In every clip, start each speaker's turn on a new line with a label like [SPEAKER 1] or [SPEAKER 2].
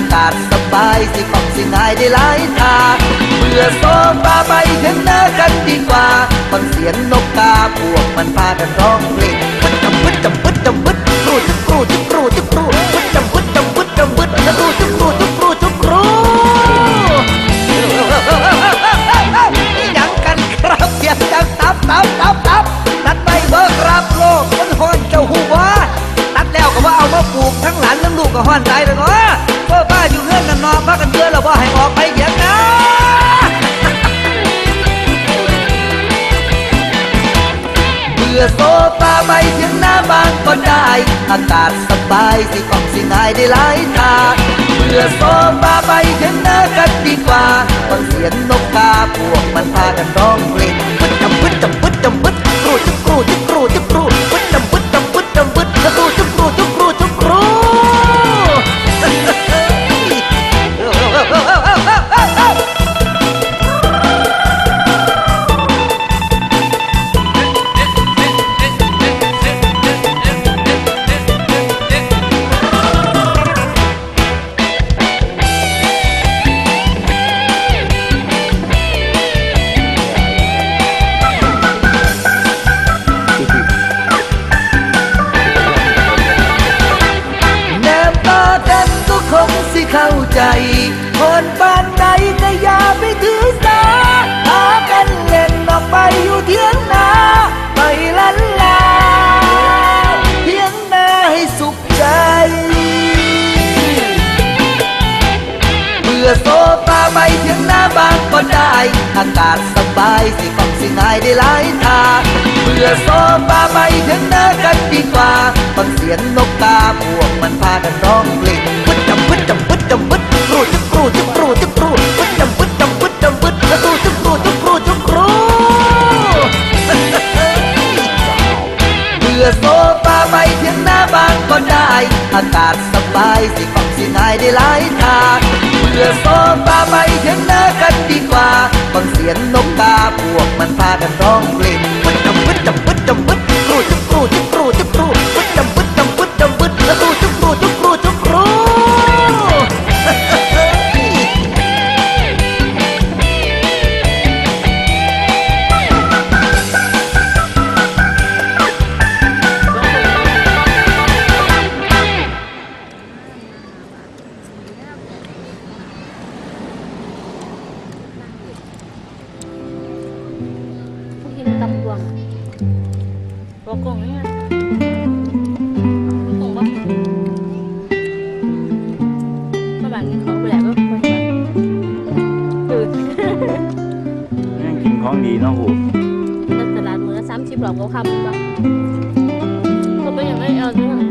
[SPEAKER 1] อากาศสบายสิของสิง่ายได้หลายทางเบื่อโซฟาไปเห็นหน้ากันดีกว่าฟังเสียงนกกาพวกมันพากันร้องเพลงปึ๊ดจำปึ๊ดจำปึ๊ดจำปึ๊ดครูจุกครูจุกครูจุกครูปึ๊ดจำปึ๊ดจำปึ๊ดจำปึ๊ดครูจุกครูจุกครูจุกครูยังกันครับเสียงดังตับตับตับตับตัดไปเบิกรับโลกมันหอนเจ้าหูว่าตัดแล้วก็ว่าเอามาปลูกทั้งหลานทั้งลูกก็ห้อนใจเลยเนาะ เบื่อโซฟาไปเพียงหน้าบ้านก็ได้ อากาศสบายสิของสิง่ายได้หลายทางเบื่อโซฟาไปเพียงหน้ากันดีกว่าฟังเสียงนกกาพวกมันพากันร้องเพลงปึ๊ดจำพึดจำพึดจำพึด อโซฟาไปเทียงหน้ากันดีกว่าฟังเสียงนกกาพวกมันพากันร้องเพลงปึ๊ดจำปึ๊ดจำปึ๊ดจำปึ๊ดครูจุกครูจุกครูจุกครูปึ๊ดจำปึ๊ดจำปึ๊ดจำปึ๊ดครูจุกครูจุกครูจุกครูเบื่อโซฟาไปเพียงหน้าบ้านก็ได้ อากาศสบายสิฟังสิง่ายได้หลายทางเบื่อโซฟาไปเพียงหน้ากันดีกว่าฟังเสียงนกกาพวกมันพากันร้องเพลง จ
[SPEAKER 2] ตัวกงเนี่ยกงปะก็แบบนี้เขาไปแล้วก็ไปตื่น
[SPEAKER 3] ยังกินของดีเนาะหู
[SPEAKER 2] ตลาดมือละสามสิบหลอกเขาคำจ้ะก็เป็นอย่างไรเอาด้วย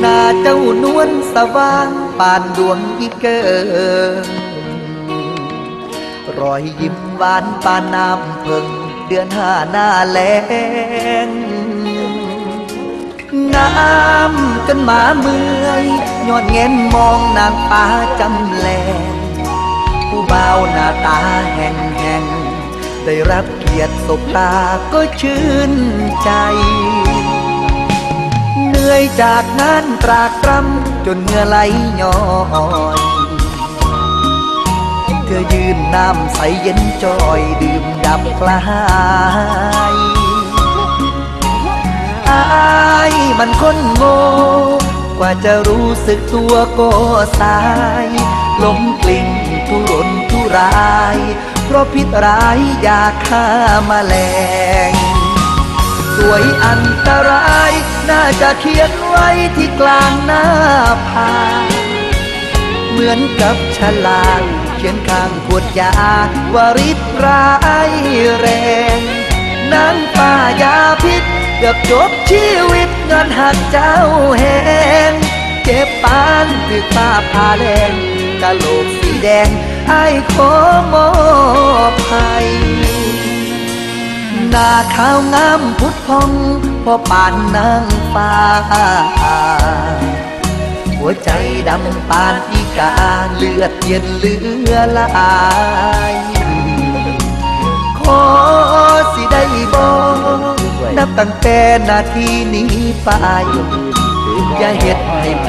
[SPEAKER 1] หน้าเจ้านวลสว่างปานดวงอีเกิงรอยยิ้มหวานปานน้ำเพิงเดือนห้าหน้าแลงงามจนมาเมื่อยยอดเงินมองนางฟ้าจำแลงผู้บ่าวหน้าตาแห่งแห่งได้รับเกียรติสบตาก็ชื่นใจ นื่อยจากงานตรากตรำจนเหงื่อไหลย้อยเธอยืนน้ำใสเย็นจอยดื่มดับคลายอายมันคนโง่กว่าจะรู้สึกตัวก็สายล้มกลิ้งทุรนทุราย เพราะพิษร้ายยาฆ่ามาแมลง วยอันตราย น่าจะเขียนไว้ที่กลางหน้าผาเหมือนกับฉลากเขียนข้างขวดยาวาริตร้ายแรงนางป้ายาพิษเกือบจบชีวิตเงินหักเจ้าแหงเจ็บปานถือป้าพาแรงกะโหลกสีแดงไอ้ขอมอบให้ น้าขาวงามพุทธพองพอปานนางฟ้า หัวใจดำปานอีกาเลือดเย็นเหลือหลายขอสิได้บอกนับตั้งแต่นาทีนี้ไปอย่าเฮ็ดให้ไผ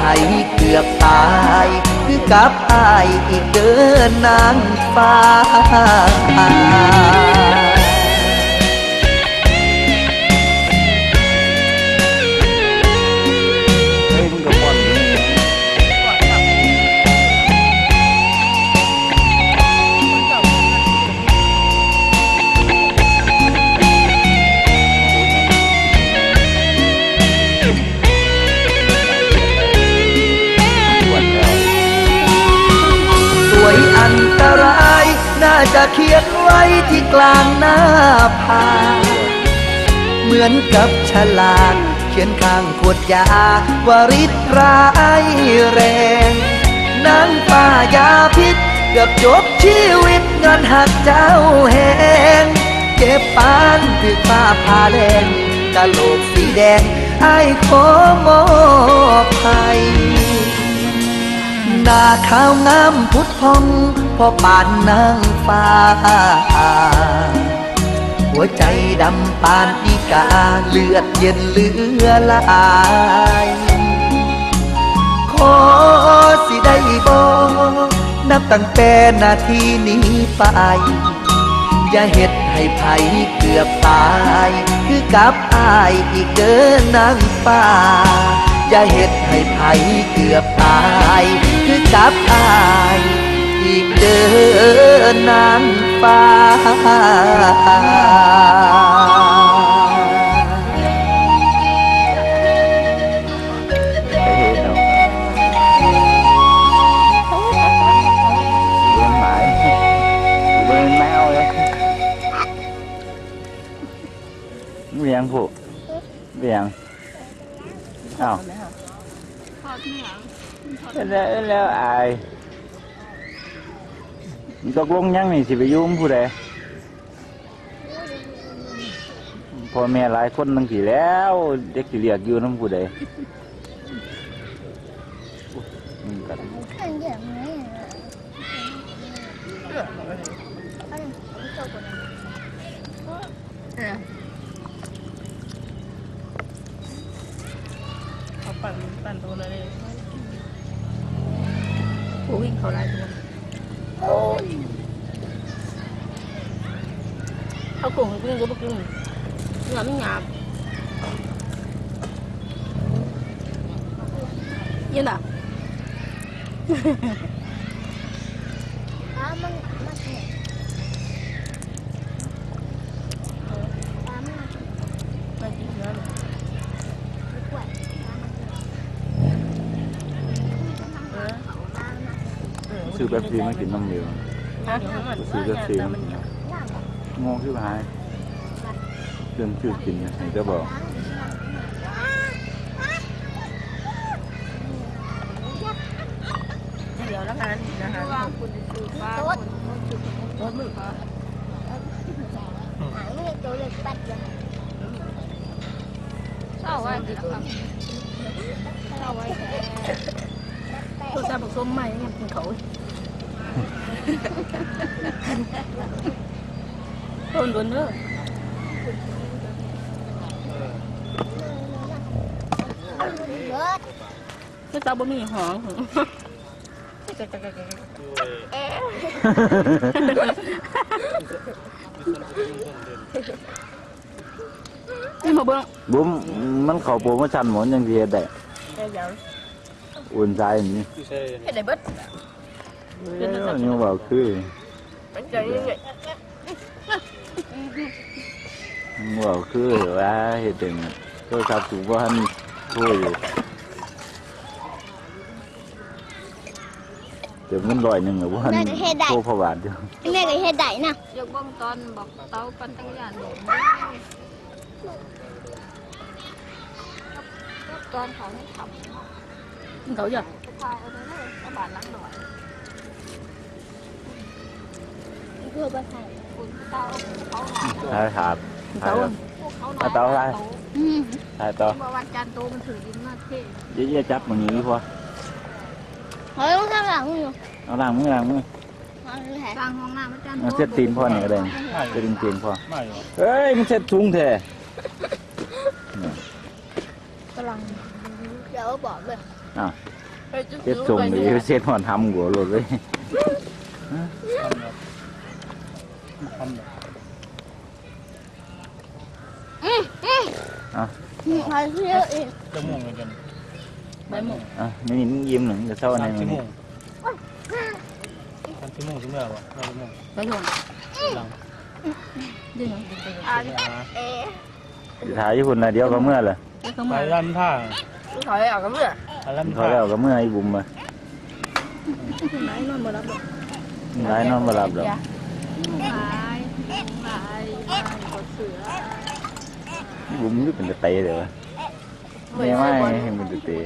[SPEAKER 1] เกือบตาย คือกับอายอีกเดินนางฟ้า ที่กลางหน้าผาเหมือนกับฉลากเขียนข้างขวดยาวาริตร้ายแรงนางป้ายาพิษเกือบจบชีวิตเงินหักเจ้าแหงเจ็บปานถือป้าพาแดงกะโหลกสีแดงไอ้ขอมอบให้หน้าขาวงามพุทธพอง พอปานนางฟ้า หัวใจดำปานอีกาเลือดเย็นเลือหลายขอสิได้บอกนับตั้งแต่นาทีนี้ไป อย่าเฮ็ดให้ไผเกือบตาย คือกับอายอีกเดินนางฟ้า อย่าเฮ็ดให้ไผเกือบตาย คือกับอาย อีกเดินนางฟ้า
[SPEAKER 3] ไปเฮ็ดเอ ตกลงยังนี่สิไปอยุ่มผู้ใดพ่อแม่หลายคนตั้งกี่แล้ว เด็กสิเรียกอยู่น้ำผู้ใดอืมกัน
[SPEAKER 4] เขาปั่นปั่นตัวเลย
[SPEAKER 2] ผู้วิ่งเขาไล่ตัวาบเย็นอะ
[SPEAKER 4] ไม่กินเนื้อ
[SPEAKER 3] ซื้อแป๊บซีมากินน้ำเดียว
[SPEAKER 4] ฮะ
[SPEAKER 3] ซื้อแป๊บซีงงชื่อหายเรื่องชื่อกินเนี่ยผมจะบอก
[SPEAKER 4] เดี๋ยวแล้วกันนะคะรถมือ
[SPEAKER 2] เศร้าไว้ดีครับเศร้าไว้ตัวซาบักส้มใหม่เนี่ยกินเขา โดนโดนเด้อไม่เจ้าบ่มีหอง
[SPEAKER 3] เให้
[SPEAKER 2] มาเบิ่ง
[SPEAKER 3] บุ้มมันเข้าโปรโมชั่นหมดยังสิเฮ็ดได้
[SPEAKER 4] แค่ยัง
[SPEAKER 3] อุ่นใจอย่างนี้
[SPEAKER 4] เห็นได้เบิด
[SPEAKER 3] เอ้ยนี่ว่าคือ
[SPEAKER 4] มันใจยังไง
[SPEAKER 3] ว่าคือว่าเฮ็ดเป็นโทรศัพท์ถูกบ่ทันโทรอยู่เดี๋ยวมันร้อยหนึงอะบ่ทันโทรพอบาทอยู่
[SPEAKER 5] แม่ก็เฮ็ดได้นะ
[SPEAKER 2] ยกบ้องตอนบอกเตาปั่นจักรยานเนี่ยตอนเขาให้ทำ
[SPEAKER 4] เขาอยาก
[SPEAKER 2] สะพายเอาไปเลยกระบาดล้างหน่อย
[SPEAKER 5] คือบ่ใส่
[SPEAKER 2] คุณเตาเขาหา
[SPEAKER 3] ถ่ายครับถ่าย
[SPEAKER 4] เขา
[SPEAKER 3] ครับ
[SPEAKER 2] พวกเขาห
[SPEAKER 3] เอาเตาอะไร
[SPEAKER 5] อืม
[SPEAKER 3] ถ่ายต่อ
[SPEAKER 2] เมื่อวันจันทร์โตมันถือดินมาเท่
[SPEAKER 3] เยอะๆจับมันนี้พอ
[SPEAKER 5] เฮ้ยต้องทำหลังอยู่
[SPEAKER 3] เอาล้างมือล้างมือ
[SPEAKER 5] เอาเลยแหละ
[SPEAKER 2] สร้างห้องน้ำอาจารย์
[SPEAKER 3] เอาเช็ดตีนพ่อเนี่ยก็ได้เช็ดตีนพ่อเอ้ยมันเช็ดถุงแท้
[SPEAKER 2] กำลัง
[SPEAKER 5] เดี๋ยวบอกเลย
[SPEAKER 3] อ้าว
[SPEAKER 4] ไปจุด
[SPEAKER 3] เช็ดส่งดีเช็ดหอนทำหัวหลดเลย
[SPEAKER 5] ใครเชื่ออีก
[SPEAKER 6] จะม่วงเลยกัน
[SPEAKER 4] ใบหมู
[SPEAKER 3] อะไม่มียิ้มหนึ่งจะเศร้าใน
[SPEAKER 6] สาม
[SPEAKER 3] มั
[SPEAKER 6] ชั่
[SPEAKER 3] น
[SPEAKER 6] วโมงสามชั่วโมงถึงแล้ววะห้าชั่วโมง
[SPEAKER 4] ใบหมู
[SPEAKER 6] หลัง
[SPEAKER 4] ดึง
[SPEAKER 2] อ่าน
[SPEAKER 5] เอ๊ะ
[SPEAKER 3] สุดท้ายญี่ปุ่นนะเดียวก็เมื่อเลย
[SPEAKER 4] แล้วเขา
[SPEAKER 6] ไป
[SPEAKER 4] มา
[SPEAKER 6] ร้านท่า
[SPEAKER 4] ถอยออกกันเมื่อ
[SPEAKER 6] ไปร้าน
[SPEAKER 3] เขา
[SPEAKER 6] ท่า
[SPEAKER 3] แล้วก็เมื่อไอ้บุ๋มมา
[SPEAKER 2] ไหนนอนบ่รับหรอก
[SPEAKER 3] ร้ายนอนมาหลับหรอก
[SPEAKER 2] ห ลายหลายหลายกดเสือ
[SPEAKER 3] บุ๋มก็เป็นตะเตะเลยวะไม่ไม่ให้มันตะเตะ